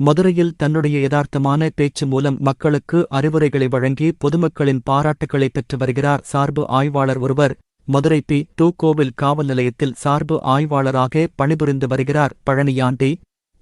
மதுரையில் தன்னுடைய யதார்த்தமான பேச்சு மூலம் மக்களுக்கு அறிவுரைகளை வழங்கி பொதுமக்களின் பாராட்டுகளை பெற்று வருகிறார் சார்பு ஆய்வாளர் ஒருவர். மதுரை பி. டூ கோவில் காவல் நிலையத்தில் சார்பு ஆய்வாளராக பணிபுரிந்து வருகிறார் பழனியாண்டி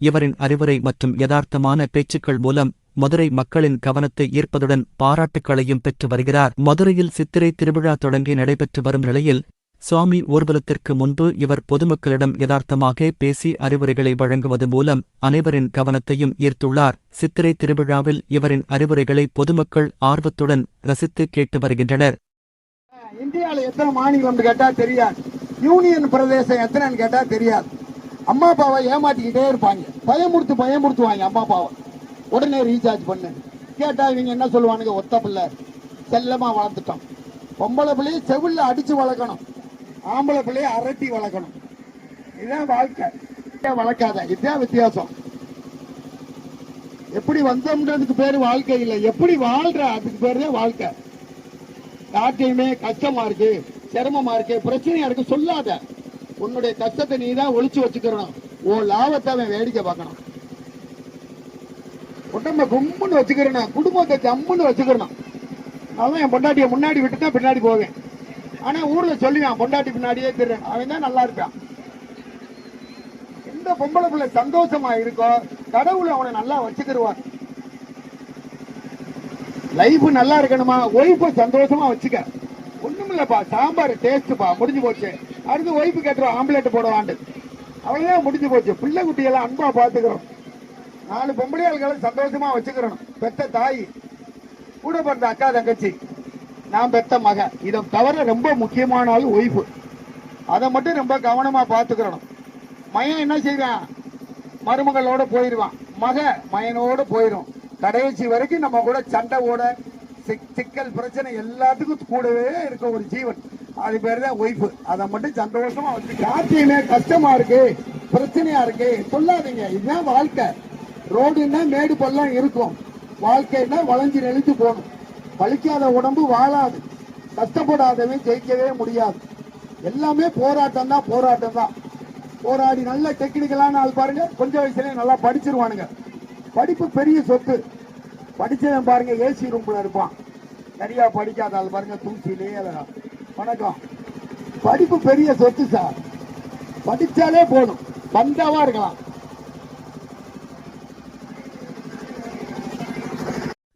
இவரின் அறிவுரை மற்றும் யதார்த்தமான பேச்சுக்கள் மூலம் மதுரை மக்களின் கவனத்தை ஈர்ப்பதுடன் பாராட்டுக்களையும் பெற்று வருகிறார். மதுரையில் சித்திரை திருவிழா தொடங்கி நடைபெற்று வரும் நிலையில் சுவாமி ஊர்வலத்திற்கு முன்பு இவர் பொதுமக்களிடம் யதார்த்தமாக பேசி அறிவுரைகளை வழங்குவது மூலம் அனைவரின் கவனத்தையும் ஈர்த்துள்ளார். சித்திரை திருவிழாவில் இவரின் அறிவுரைகளை பொதுமக்கள் ஆர்வத்துடன் ரசித்து கேட்டு வருகின்றனர். இந்தியாவில் எத்தனை மாநிலம் கேட்டா தெரியாது. யூனியன் பிரதேசம் எத்தனைன்னு கேட்டா தெரியாது. அம்மா அப்பாவை ஏமாத்திக்கிட்டே இருப்பாங்க. பயமுறுத்து பயமுறுத்துவாங்க அம்மா அப்பாவை. உடனே ரீசார்ஜ் பண்ணு. கேட்டா இவங்க என்ன சொல்லுவானுங்க? ஒத்த பிள்ளை. செல்லமா வளர்த்துட்டோம். பொம்பளை பிள்ளையை செவில்ல அடிச்சு வளர்க்கணும். ஆம்பளை பிள்ளைய அரட்டி வளர்க்கணும். இதுதான் வாழ்க்கை. வளர்க்காத. இதுதான் வித்தியாசம். எப்படி வந்தோம்ன்றதுக்கு பேரு வாழ்க்கை இல்லை. எப்படி வாழ்ற? அதுக்கு பேர் தான் வாழ்க்கை. யார்கிட்டயுமே கஷ்டமா இருக்கு சிரமமா இருக்கு பிரச்சனையா இருக்கு சொல்லாத. உன்னுடைய கஷ்டத்தை நீ தான் ஒழிச்சு வச்சுக்கிறணும் உன் லாபத்தை அவன் வேடிக்கை பார்க்கணும். உடம்ப கும்முன்னு வச்சுக்கிறணும். குடும்பத்தை ஜம்முன்னு வச்சுக்கிறணும். அவன் என் பொண்டாட்டிய முன்னாடி விட்டு தான் பின்னாடி போவேன். ஆனா ஊர்ல சொல்லுவான் பொண்டாட்டி பின்னாடியே தெரியும் அவன் தான் நல்லா இருப்பான் எந்த பொம்பளை பிள்ளை சந்தோஷமா இருக்கோ கடவுள் அவனை நல்லா வச்சுக்கிடுவான் லைஃப் நல்லா இருக்கணுமா? ஒய்ஃபை சந்தோஷமா வச்சுக்க. ஒண்ணுமில்லப்பா சாம்பார் டேஸ்ட்பா முடிஞ்சு போச்சு. அடுத்து ஒய்ஃபு கேட்டுருவோம் ஆம்லேட் போடுவாண்டு அவ்வளவுதான் முடிஞ்சு போச்சு. பிள்ளை குட்டியெல்லாம் அன்பா பாத்துக்கிறோம். நாலு பொம்பளையாள்களை சந்தோஷமா வச்சுக்கிறோம் பெத்த தாய் கூட பிறந்த அக்கா தங்கச்சி. நான் பெத்த மகன். இதை தவிர ரொம்ப முக்கியமான ஆள் ஒய்ஃபு. அதை மட்டும் ரொம்ப கவனமாக பார்த்துக்கிறணும். மயன் என்ன செய்வான்? மருமகளோட போயிடுவான் மக மயனோட போயிடும் கடைசி வரைக்கும் நம்ம கூட சண்டை ஓட சிக்- சிக்கல் பிரச்சனை எல்லாத்துக்கும் கூடவே இருக்க ஒரு ஜீவன். அது பேர் தான் ஒய்ஃபு. அதை மட்டும் சந்தோஷமா வச்சு காத்தியுமே கஷ்டமா இருக்கு பிரச்சனையா இருக்கு சொல்லாதீங்க. இதுதான் வாழ்க்கை. ரோடுன்னா மேடு பள்ளம் இருக்கும். வாழ்க்கைன்னா வளைஞ்சு நெளிஞ்சு போகணும். வலிக்காத உடம்பு வாழாது. கஷ்டப்படாதவன் ஜெயிக்கவே முடியாது. எல்லாமே போராட்டம் தான் போராட்டம் தான். போராடி நல்ல டெக்னிக்கலான ஆள் பாருங்க. கொஞ்சம் வயசுலயே நல்லா படிச்சிருவானுங்க. படிப்பு பெரிய சொத்து. படிச்சவன் பாருங்க ஏசி ரூம்ல இருப்பான். சரியா படிக்காத ஆள் பாருங்க தூசிலே வணக்கம். படிப்பு பெரிய சொத்து சார். படிச்சாலே போதும். பந்தாவா இருக்கலாம்.